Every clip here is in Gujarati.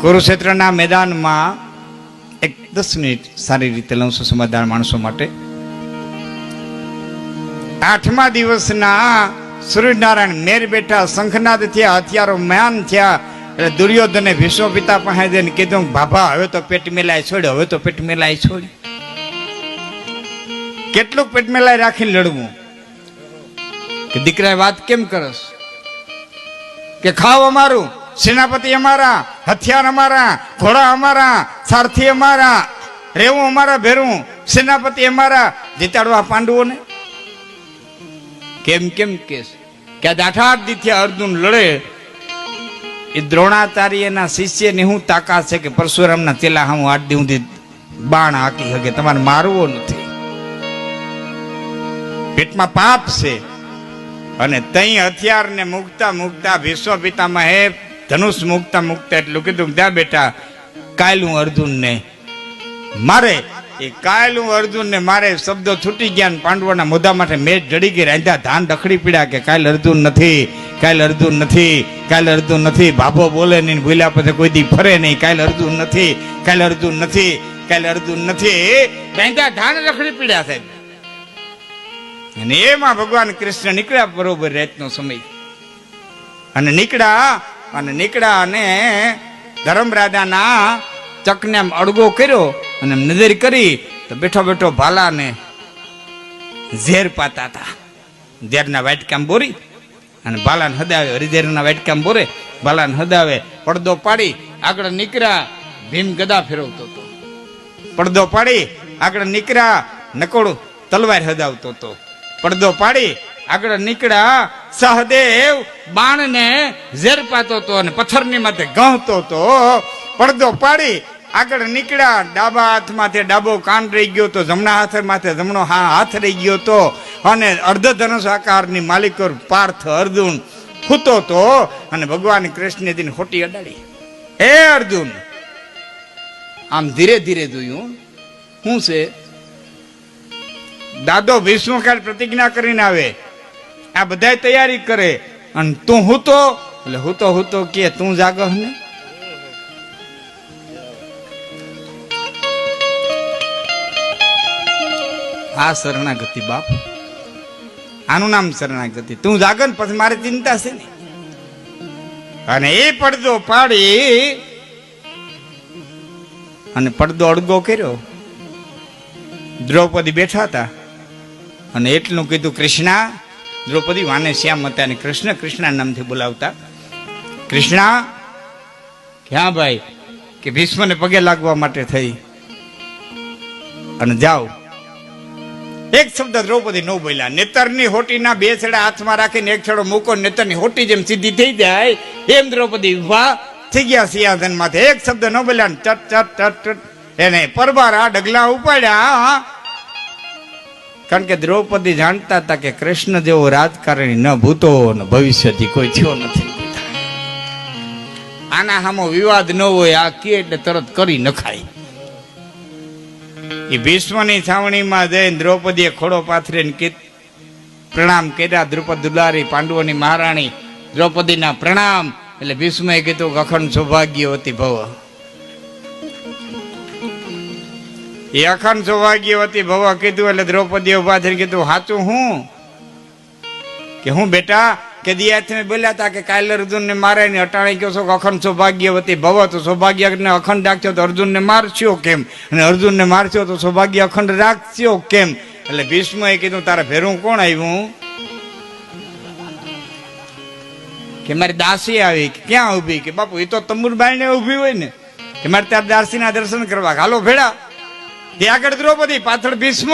કુરુક્ષેત્રના મેદાનમાં એક દસ મિનિટ સારી રીતે લઉં છું સમાધાન માણસો માટે. આઠમા દિવસના સૂર્યનારાયણ મેર બેઠા, શંખનાદ થયા, હથિયારો મ્યાન થયા, એટલે દુર્યોધને ભીષ્મ પિતા પાસે જઈને કીધું ભાભા હવે તો પેટ મેલાય છોડ હવે તો પેટ મેલાય છોડ કેટલું પેટ મેલાય રાખીને લડવું? કે દીકરાએ વાત કેમ કરસ? કે ખાવ અમારું, સેનાપતિ અમારા હથિયાર અમારા, ઘોડા અમારા, સારથી અમારા, રેવું અમારા, ભેરું, સેનાપતિ અમારા, જીતાડવા પાંડવોને? કેમ કેમ કે આ દાઠાટ દીથી અર્જુન લડે, એ દ્રોણાચાર્યના શિષ્યની હું તાકાત છે કે પરશુરામના તેલા હું આઠ દી બાણ હાકી શકે તમારે મારવો નથી. પેટમાં પાપ છે. અને તઈ હથિયારને મૂકતા મૂકતા વિશ્વ પિતામાં હે ધનુષ મૂકતા મૂકતા એટલું કીધું ત્યાં બેટા કાયલું અર્જુનને મારે એ કાયલું અર્જુનને મારે શબ્દો છૂટી ગયા ને પાંડવોના મોઢા માટે મેચ જડી ગઈ રાંધા ધાન ડખડી પીડ્યા કે કાયલ અર્જુન નથી કાયલ અર્જુન નથી કાયલ અર્જુન નથી, ભાભો બોલે નહીં ભૂલ્યા પછી કોઈ દી ફરે નહીં કાયલ અર્જુન નથી કાયલ અર્જુન નથી કાયલ અર્જુન નથી. રાંધા ધાન રખડી પીડ્યા સાહેબ અને એમાં ભગવાન કૃષ્ણ નીકળ્યા બરોબર રાતનો સમય. અને નીકળ્યા અને નીકળ્યા અને ધર્મરાજાના ચકને આમ અડગો કર્યો અને નજર કરી તો બેઠો બેઠો ભાલાને ઝેર પાતા હતા. ઝેરના વાટકામ બોરી અને ભાલાને હદાવે, હરિઝેરના વાટકામ બોરે, ભાલાને હદાવે, પડદો પાડી, આગળ નીકળ્યા, ભીમ ગદા ફેરવતો હતો. પડદો પાડી, આગળ નીકળ્યા, નકોડ તલવાર હદાવતો હતો. પડદો પાડી, આગળ નીકળ્યા સહદેવ બાણને ઝેર પાતો હતો અને પથ્થરની માથે ગહતો હતો પડદો પાડી, આગળ નીકળ્યા, ડાબા હાથમાંથી ડાબો કાન રહી ગયો તો, જમણા હાથ માથે જમણો હા હાથ રહી ગયો તો. અને અર્ધધનુષ આકારની માલિકો પાર્થ અર્જુન ખૂતો તો અને ભગવાન કૃષ્ણ દિન ખોટી અડાડી. હે અર્જુન! આમ ધીરે ધીરે જોયું શું છે? દાદો ભીષ્મકાળ પ્રતિજ્ઞા કરીને આવે. આ બધા તૈયારી કરે. અને તું હું તો એટલે હું તો હું તો કે તું જાગહ ને? આ શરણાગતિ બાપ. આનું નામ શરણાગતિ. તું જાગન પછી મારે ચિંતા છે ને? અને એ પડદો પાડી અને પડદો અડગો કર્યો. દ્રૌપદી બેઠા હતા. અને એટલું કીધું, કૃષ્ણા દ્રૌપદી વાને શ્યામ હતા અને કૃષ્ણ કૃષ્ણ નામથી બોલાવતા. કૃષ્ણા, ક્યાં ભાઈ? કે ભીષ્મને પગે લાગવા માટે થઈ. અને જાઓ. એક શબ્દ દ્રૌપદી ન બોલ્યા. નેતરની હોટીના બે છેડા હાથમાં રાખીને એક છેડો મૂકો, નેતરની હોટી જેમ સીધી થઈ જાય. એમ દ્રૌપદી ઊભા થઈ ગયા સિંહાસન માથે એક શબ્દ ન બોલ્યા ચટ ચટ ચટ ચટ. એને પરબારા ડગલા ઉપાડ્યા. કારણ કે દ્રૌપદી જાણતા હતા કે કૃષ્ણ જેવો રાજકારણી ન ભૂતો ને ભવિષ્યથી કોઈ થયો નથી. આના સામો વિવાદ ન હોય, આ કે એટલે તરત કરી નખાય. એ ભીષ્મની છાવણીમાં જઈને દ્રૌપદીએ ખોડો પાથરીને પ્રણામ કર્યા. દ્રુપદ દુલારી પાંડવોની મહારાણી દ્રૌપદીના પ્રણામ. એટલે ભીષ્મએ કીધું અખંડ સૌભાગ્યવતી ભવ. એ અખંડ સૌભાગ્યવતી ભવ કીધું એટલે દ્રૌપદી ઊભા થઈને કીધું સાચું હું? કે, હું બેટા? કે દિયાથી બોલ્યા હતા કે, કાલે અર્જુનને મારે ને અટાણે કહો છો કે અખંડ સૌભાગ્યવતી ભવ, તો સૌભાગ્યને અખંડ રાખ્યો તો અર્જુનને મારશો કેમ? અને અર્જુનને મારશો તો સૌભાગ્ય અખંડ રાખશો કેમ? એટલે ભીષ્મએ કીધું, તારે ભેરું કોણ આવ્યું? કે, મારી દાસી આવી. કે, ક્યાં ઊભી? કે, બાપુ, એ તો તંબુરબાઈ ને ઊભી હોય ને. કે, મારે ત્યાં દાસીના દર્શન કરવા. હાલો ભેડા તે આગળ દ્રૌપદી પાછળ ભીષ્મ,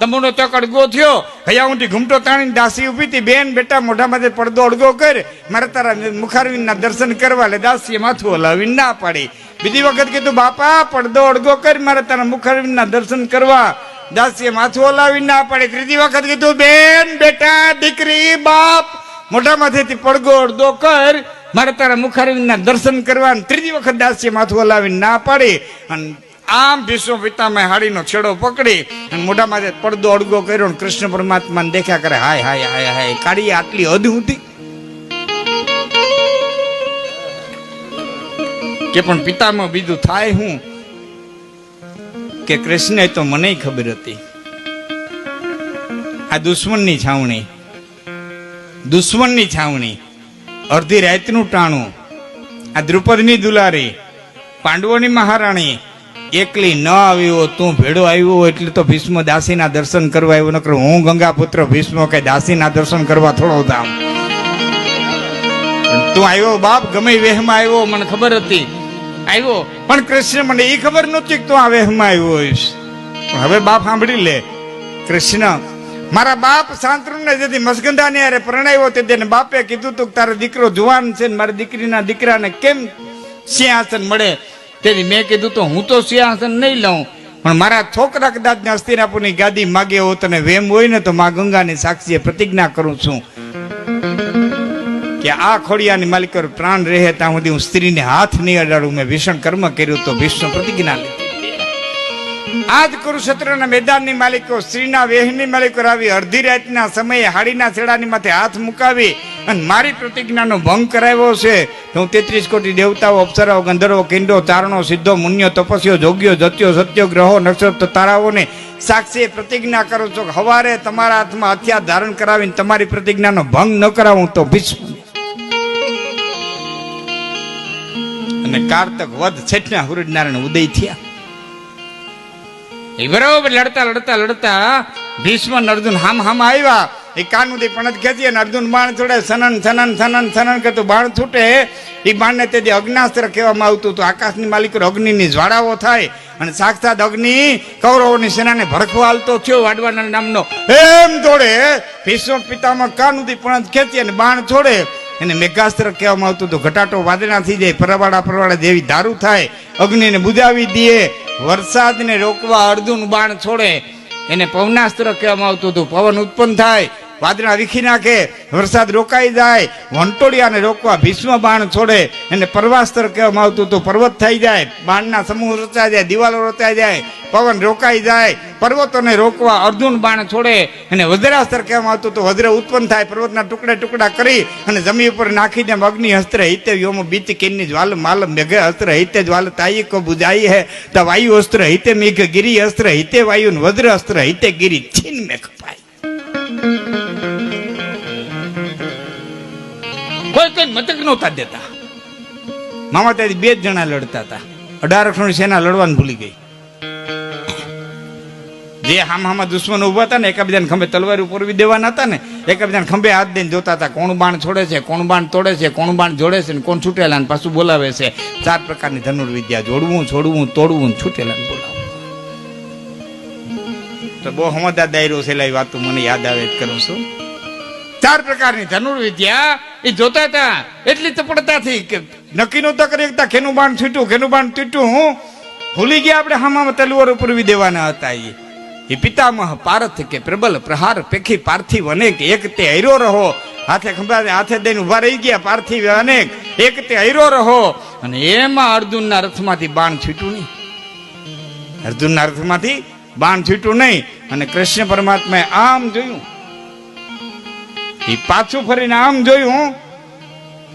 તમુનો તક અડગો થયો. હયા ઊંટી ઘૂમટો તાણીને દાસી ઊભી હતી. બેન, બેટા, મોઢામાંથી પડદો અડગો કર. મારે તારા મુખારવીના દર્શન કરવા એટલે દાસીએ માથું હલાવી ના પાડી. બીજી વખત કીધું, બાપા, પડદો અડગો કર. મારે તારા મુખારવીના દર્શન કરવા. દાસીએ માથું હલાવી ના પાડી. ત્રીજી વખત કીધું, બેન, બેટા, દીકરી, બાપ. મોઢામાંથી પડગો અડધો કર. મારે તારા મુખારવીના દર્શન કરવા. ત્રીજી વખત દાસીએ માથું હલાવી ના પાડી. અને આમ ભીષ્મ પિતામાં હાડીનો છેડો પકડી અને મોઢામાં પડદો અડગો કર્યો ને કૃષ્ણ પરમાત્માને દેખ્યા કરે, હાય હાય હાય હાય કાળી આટલી હદ હતી કે પણ પિતામાં બીજું થાય હું? કે કૃષ્ણે તો મને ખબર હતી. આ દુશ્મનની છાવણી દુશ્મનની છાવણી, અડધી રાતનું ટાણું, આ દ્રુપદની દુલારી, પાંડવોની મહારાણી એકલી ન આવી હો તું ભેડો આવ્યો હોય એટલે તો ભીષ્મ દાસીના દર્શન કરવા આવ્યો. નકર હું ગંગા પુત્ર ભીષ્મ કે દાસીના દર્શન કરવા થોડો ધામ. તું આવ્યો બાપ, ગમે વેહમાં આવ્યો, મને ખબર હતી. આવ્યો. પણ કૃષ્ણ મને એ ખબર નહોતી કે તું આ વેહમાં આવ્યો હોઈશ. હવે બાપ સાંભળી લે. કૃષ્ણ, મારા બાપ શાંતનુને જેથી મસગંધાને યારે પરણાવ્યો તે તેને બાપે કીધું તું તારો દીકરો જુવાન છે ને મારી દીકરીના દીકરાને કેમ સિંહાસન મળે? તેથી મેં કીધું તો હું તો સિંહાસન નહીં લઉં. પણ મારા છોકરા કદાચ ને હસ્તિનાપુરની ગાદી માગે હો તને વેમ હોય ને તો મા ગંગાની સાક્ષીએ પ્રતિજ્ઞા કરું છું કે આ ખોડિયાની માલિક પ્રાણ રહે ત્યાં સુધી હું સ્ત્રીને હાથ નહીં અડાડું. મેં ભીષણ કર્મ કર્યું તો ભીષ્મ પ્રતિજ્ઞા લીધી. આજ કુરુક્ષેત્રના મેદાનની માલિકો સ્ત્રીના વેહની માલિકો આવી અડધી રાતના સમયે હાડીના છેડાની માથે હાથ મુકાવી અને મારી પ્રતિજ્ઞાનો ભંગ કરાવ્યો છે હું તેત્રીસ કોટી દેવતાઓ, અપ્સરાઓ, ગંધર્વો, કિંડો, તારણો, સિદ્ધો મુન્યો તપસ્યો જોગ્યો જત્યો સત્યો, ગ્રહો, નક્ષત્ર, તારાઓને સાક્ષી પ્રતિજ્ઞા કરું છું કે હવારે તમારા હાથમાં હથિયાર ધારણ કરાવીને તમારી પ્રતિજ્ઞાનો ભંગ ન કરાવું તો ભીષ્મ. અને કારતક વધ છેટના હુરજનારાયણ ઉદય થયા. એ બરાબર, લડતા લડતા લડતા ભીષ્મ અર્જુન હામ હામ આવ્યા. એ કાનુદી પણ ખેંચી અને અર્જુન બાણ છોડે સનન સનન સનન સનન કરતું બાણ છૂટે. એ બાણને તેથી અગ્નાસ્ત્ર કહેવામાં આવતું હતું. આકાશની માલિક અગ્નિની જ્વાળાઓ થાય અને સાક્ષાત અગ્નિ કૌરવોની સેનાને ભડકવા હાલતો થયો વાડવાના નામનો. એમ દોડે ભીષ્મ પિતામાં કાનુદી પણ ખેંચી અને બાણ છોડે. એને મેઘાસ્ત્ર કહેવામાં આવતું હતું. ઘટાટો વાદળા થઈ જાય પરવાડા પરવાડા જેવી દારૂ થાય. અગ્નિને બુજાવી દે. વરસાદને રોકવા અર્જુન બાણ છોડે. એને પવનાસ્ત્ર કહેવામાં આવતું હતું. પવન ઉત્પન્ન થાય. વાદળા વીખી નાખે, વરસાદ રોકાઈ જાય, વંટોળિયાને રોકવા ભીષ્મ બાણ છોડે, એને પર્વાસ્તર કહેવામાં આવતું હતું, પર્વત થઈ જાય, બાણના સમૂહ રચાઈ જાય, દિવાલો રચાઈ જાય, પવન રોકાઈ જાય, પર્વતોને રોકવા અર્જુન બાણ છોડે અને વજ્રાસ્ત્ર કહેવામાં આવતું તો વજ્ર ઉત્પન્ન થાય, પર્વતના ટુકડા ટુકડા કરી, અને જમીન ઉપર નાખીને અગ્નિ હસ્ત્ર હિતે વ્યોમ બીચ કિન્ની જ્વાલ માલ મેઘ અસ્ત્ર હિતે જ્વાલ તાઈ કો બુજાઈ હે, ત વાયુ અસ્ત્ર હિતે મેઘ, ગિરી અસ્ત્ર હિતે વાયુ વજ્ર અસ્ત્ર હિતે ગિરી, છીન મેઘ પાય. કોઈ કઈ મતક નહોતા દેતા. મામા ત્યાંથી બે જ જણા લડતા હતા. અઢાર અક્ષરની સેના લડવાનું ભૂલી ગઈ. જે હામ હામાં દુશ્મન ઊભા હતા ને, એકાબીજાને ખંભે તલવાર ઉપરવી દેવાના હતા ને, એકાબીજાને ખંભે હાથ દઈને જોતા હતા, કોણ બાણ છોડે છે, કોણ બાણ તોડે છે, કોણ બાણ જોડે છે ને, કોણ છૂટેલા ને પાછું બોલાવે છે. ચાર પ્રકારની ધનુર્વિદ્યા જોડવું, છોડવું, તોડવું, છૂટેલા બોલાવવું તો બહુ હમદા દાયરો છે, એટલે વાતો મને યાદ આવે કરું છું. ચાર પ્રકારની ધનુર્વિદ્યા એ જોતા હતા. એટલી ચપળતાથી કે નક્કી નહોતા કરી શકતા કેનું બાણ છૂટ્યું કેનું બાણ તૂટ્યું, હું ભૂલી ગયા આપણે હામામાં તલવાર ઉપરવી દેવાના હતા એ એ પિતામહ પારથ કે પ્રબલ પ્રહાર પેખી પાર્થિવ અનેક, એક તે હૈરો રહો. હાથે ખંભા હાથે દઈને ઊભા રહી ગયા પાર્થિવ અનેક, એક તે હૈરો રહો. અને એમાં અર્જુનના રથમાંથી બાણ છૂટ્યું નહીં. અર્જુનના રથમાંથી બાણ છૂટ્યું નહીં. અને કૃષ્ણ પરમાત્માએ આમ જોયું. એ પાછું ફરીને આમ જોયું,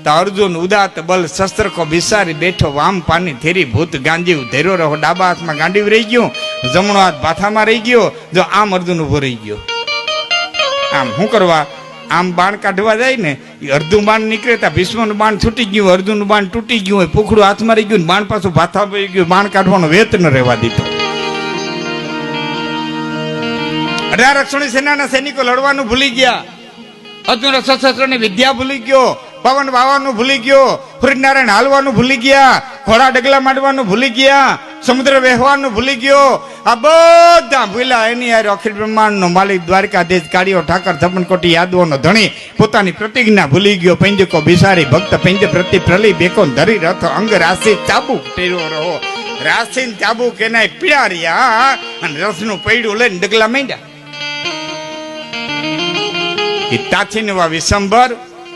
તો અર્જુન ઉદાત બલ શસ્ત્ર કો બિસારી બેઠો વામ પાની થેરી ભૂત ગાંજી ધેરો રહો, ડાબા હાથમાં ગાંડી રહી ગયો, જમણો હાથ ભાથામાં રહી ગયો, જો આમ અર્જુન ઊભો રહી ગયો. આમ શું કરવા? આમ બાણ કાઢવા જાય ને એ અર્ધું બાણ નીકળે તા ભીષ્મનું બાણ છૂટી ગયું, અર્જુનનું બાણ તૂટી ગયું હોય પુખડું હાથમાં રહી ગયું બાણ પાછું ભાથા પડી ગયું, બાણ કાઢવાનો વેત ન રહેવા દીધો. અઢાર રક્ષણી સેનાના સૈનિકો લડવાનું ભૂલી ગયા. અર્જુન સશસ્ત્રની વિદ્યા ભૂલી ગયો, પવન વાવાનું ભૂલી ગયો સૂર્યનારાયણ હાલવાનું ભૂલી ગયા, ઘોડા ડગલા માંડવાનું ભૂલી ગયા, સમુદ્ર વહેવાનું ભૂલી ગયો. આ બધા ભૂલ્યા એની યાર અખિલ બ્રહ્માંડનો માલિક, દ્વારકાધીશ, કાળીઓ, ઠાકર થપનકોટી યાદવોનો ધણી, પોતાની પ્રતિજ્ઞા ભૂલી ગયો. પંજકો બિસારી ભક્ત પંજ પ્રતિ પ્રલી બેકો ધરી રથ, અંગ રાશિ ચાબુ ટેરો રહો. રાશિ ચાબુ કેનાય પીડા રહ્યા અને રસનું પૈડું લઈને ડગલા માંડ્યા. તાથીનવા વિસંબર,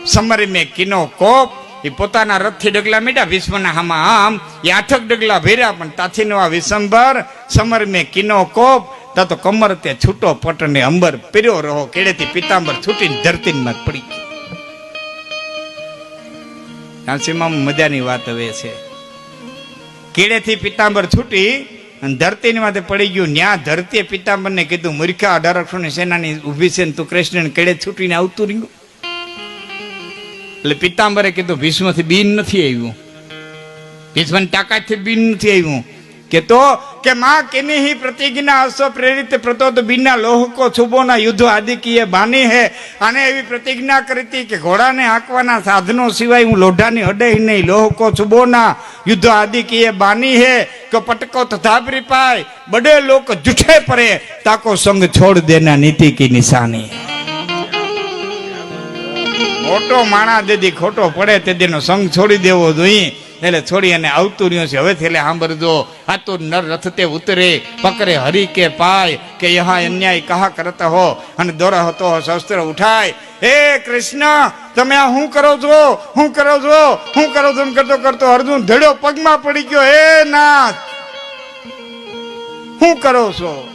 સમર મેં કિનો કોપ એ પોતાના રથથી ડગલા મીડ્યા વિશ્વના હામાં આમ એ આઠક ડગલા ભેર્યા, પણ તાથીનવા વિસંબર, સમર મેં કિનો કોપ તા તો કમર તે છૂટો પટને અંબર પીર્યો રહો કેડેથી પિતાંબર છૂટીને ધરતીમાં પડી કાંસીમાં મજાની વાત હવે છે. કેળેથી પિતાંબર છૂટી અને ધરતીની માથે પડી ગયું. ન્યા ધરતીએ પિતાંબરને કીધું, મૂર્ખા અઢારક્ષોની સેનાની ઊભી છે ને તું કૃષ્ણને કેળે છૂટીને આવતું રહ્યું? એટલે પિતાંબરે કીધું, ભીષ્મથી બીન નથી આવ્યું. ભીષ્મની તાકાતથી બીન નથી આવ્યું. કે તો કે માં કેની હી પ્રતિજ્ઞા અશ્વ પ્રેરિત પ્રતોત બિના લોહકો છુબોના યુદ્ધ આદિકીએ બાની હે. અને એવી પ્રતિજ્ઞા કરી કે ઘોડાને હાંકવાના સાધનો સિવાય હું લોઢાની હડે નહીં લોહકો છુબોના યુદ્ધ આદિકીએ બાની હે. કે પટકો તથાપરી પાય બડે લોક જૂઠે પરે, તાકો સંગ છોડ દેના નીતિ કી નિશાની. મોટો માણા દેદી ખોટો પડે, તે દીનો સંગ છોડી દેવો જોઈએ. એટલે છોડી અને આવતું રહ્યું છે. હવે એટલે સાંભળજો. આ તો નર રથ તે ઉતરે, પકરે હરી કે પાય, કે યહા અન્યાય કહા કરતા હો, અને દોરા હતો શસ્ત્ર ઉઠાય. હે કૃષ્ણ, તમે આ શું કરો છો? શું કરો છો? શું કરો છો? એમ કરતો કરતો અર્જુન ધડ્યો પગમાં પડી ગયો. હે નાથ શું કરો છો?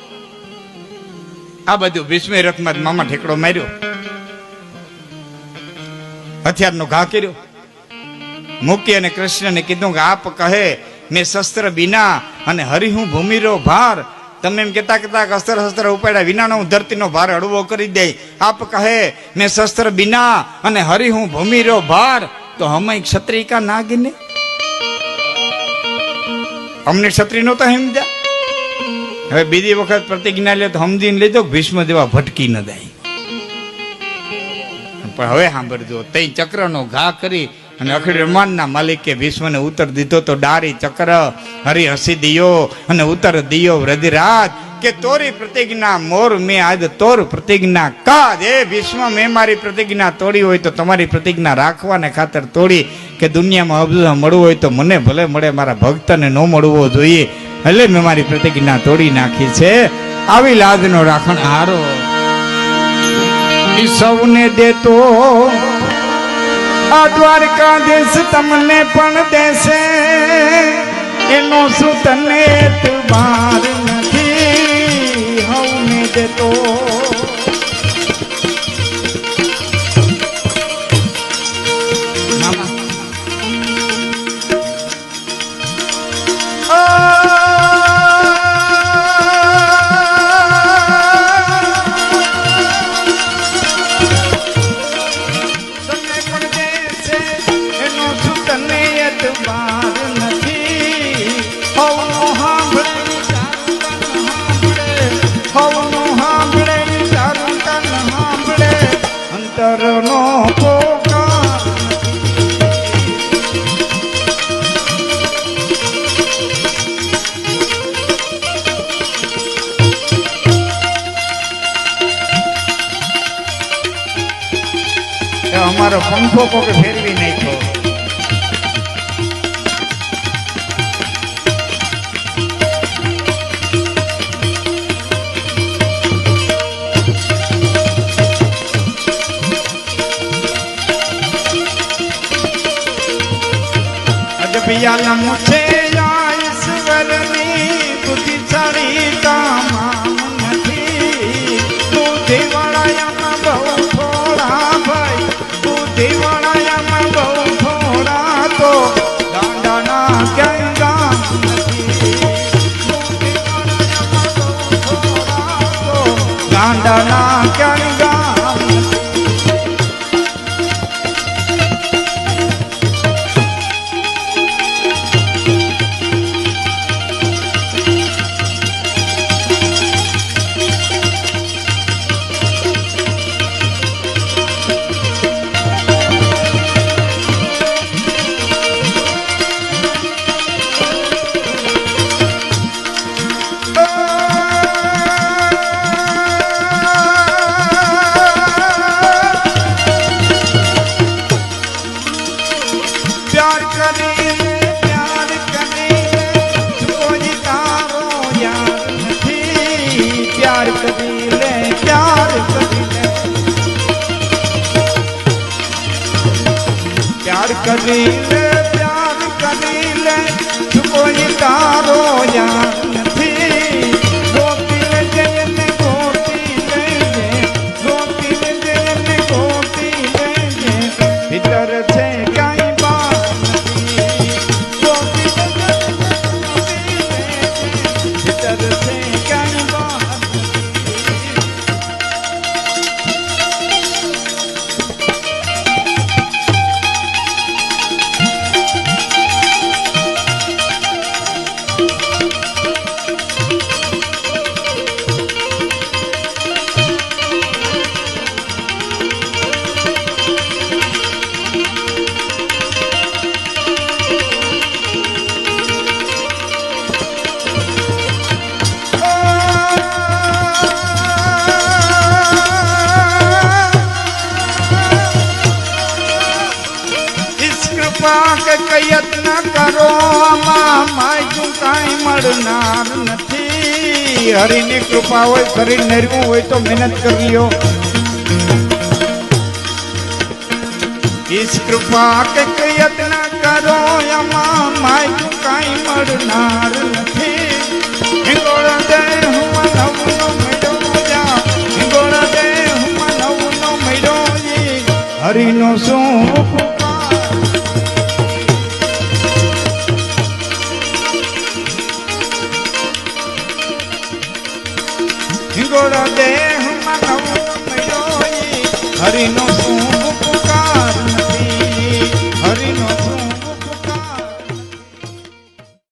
આ બધું ભીષ્મે રથમાં મામા ઠેકડો માર્યો. હથિયારનો ઘા કર્યો. મૂકી અને કૃષ્ણને કીધું કે આપ કહે, મેં શસ્ત્ર વિના અને હરિહું ભૂમિરો ભાર. તમે એમ કહેતા કહેતા અસ્ત્ર શસ્ત્ર ઉપાડ્યા વિનાનો હું ધરતીનો ભાર હળવો કરી દે આપ કહે, મેં શસ્ત્ર વિના અને હરિહું ભૂમિરો ભાર. તો હમે ક્ષત્રિકા ના ગીને અમને ક્ષત્રિય નહોતા સમજ્યા? હવે બીજી વખત પ્રતિજ્ઞા લે તો સમજીને લેજો ભીષ્મ દેવા ભટકી ન જાય. પણ હવે સાંભળજો, તઈ ચક્રનો ઘા કરી અને અખિલ બ્રહ્માંડના માલિકે વિશ્વને ઉત્તર દીધો તો ડારી ચક્ર હરી હસી દિયો અને ઉત્તર દિયો વ્રધિરાજ કે તોરી પ્રતિજ્ઞા મોર મેં આજ તોર પ્રતિજ્ઞા કાજ. એ વિશ્વ મેં મારી પ્રતિજ્ઞા તોડી હોય તો તમારી પ્રતિજ્ઞા રાખવાને ખાતર તોડી કે દુનિયામાં અબજુદા મળવું હોય તો મને ભલે મળે, મારા ભક્તને ન મળવો જોઈએ. એટલે મેં મારી પ્રતિજ્ઞા તોડી નાખી છે. આવી લાજનો રાખણ હારો. સૌને દેતો આ દ્વારકા દેશ તમને પણ દેશે. એનો શું તને બાર નથી. હવને દેતો. અંતરનો પોકાર. અમારો પંખો કોકે અજબિયાલા મુછે આ ઈશ્વરની બુદ્ધિશાળી તમામ નથી બુદ્ધિવાળાયામાં બહુ થોડા ભાઈ તો બુદ્ધિવાળાયામાં બહુ થોડા તો ગાંડાના ક્યાંય કરી લે પ્યાર કરી લે કોઈ તારો યાર કે યત્ન કરો માયકું કાંઈ મળનાર નથી. હરિની કૃપા હોય, શરીર નરવું હોય તો મહેનત કરી લ્યો. ઈશ કૃપા કે કયત્ન કરો એમાં માયકું કાંઈ મળનાર નથી. હિંગોળ દે હું નવનો મેળો જા. હિંગોળ દે હું નવનો મેળો શું હરિનો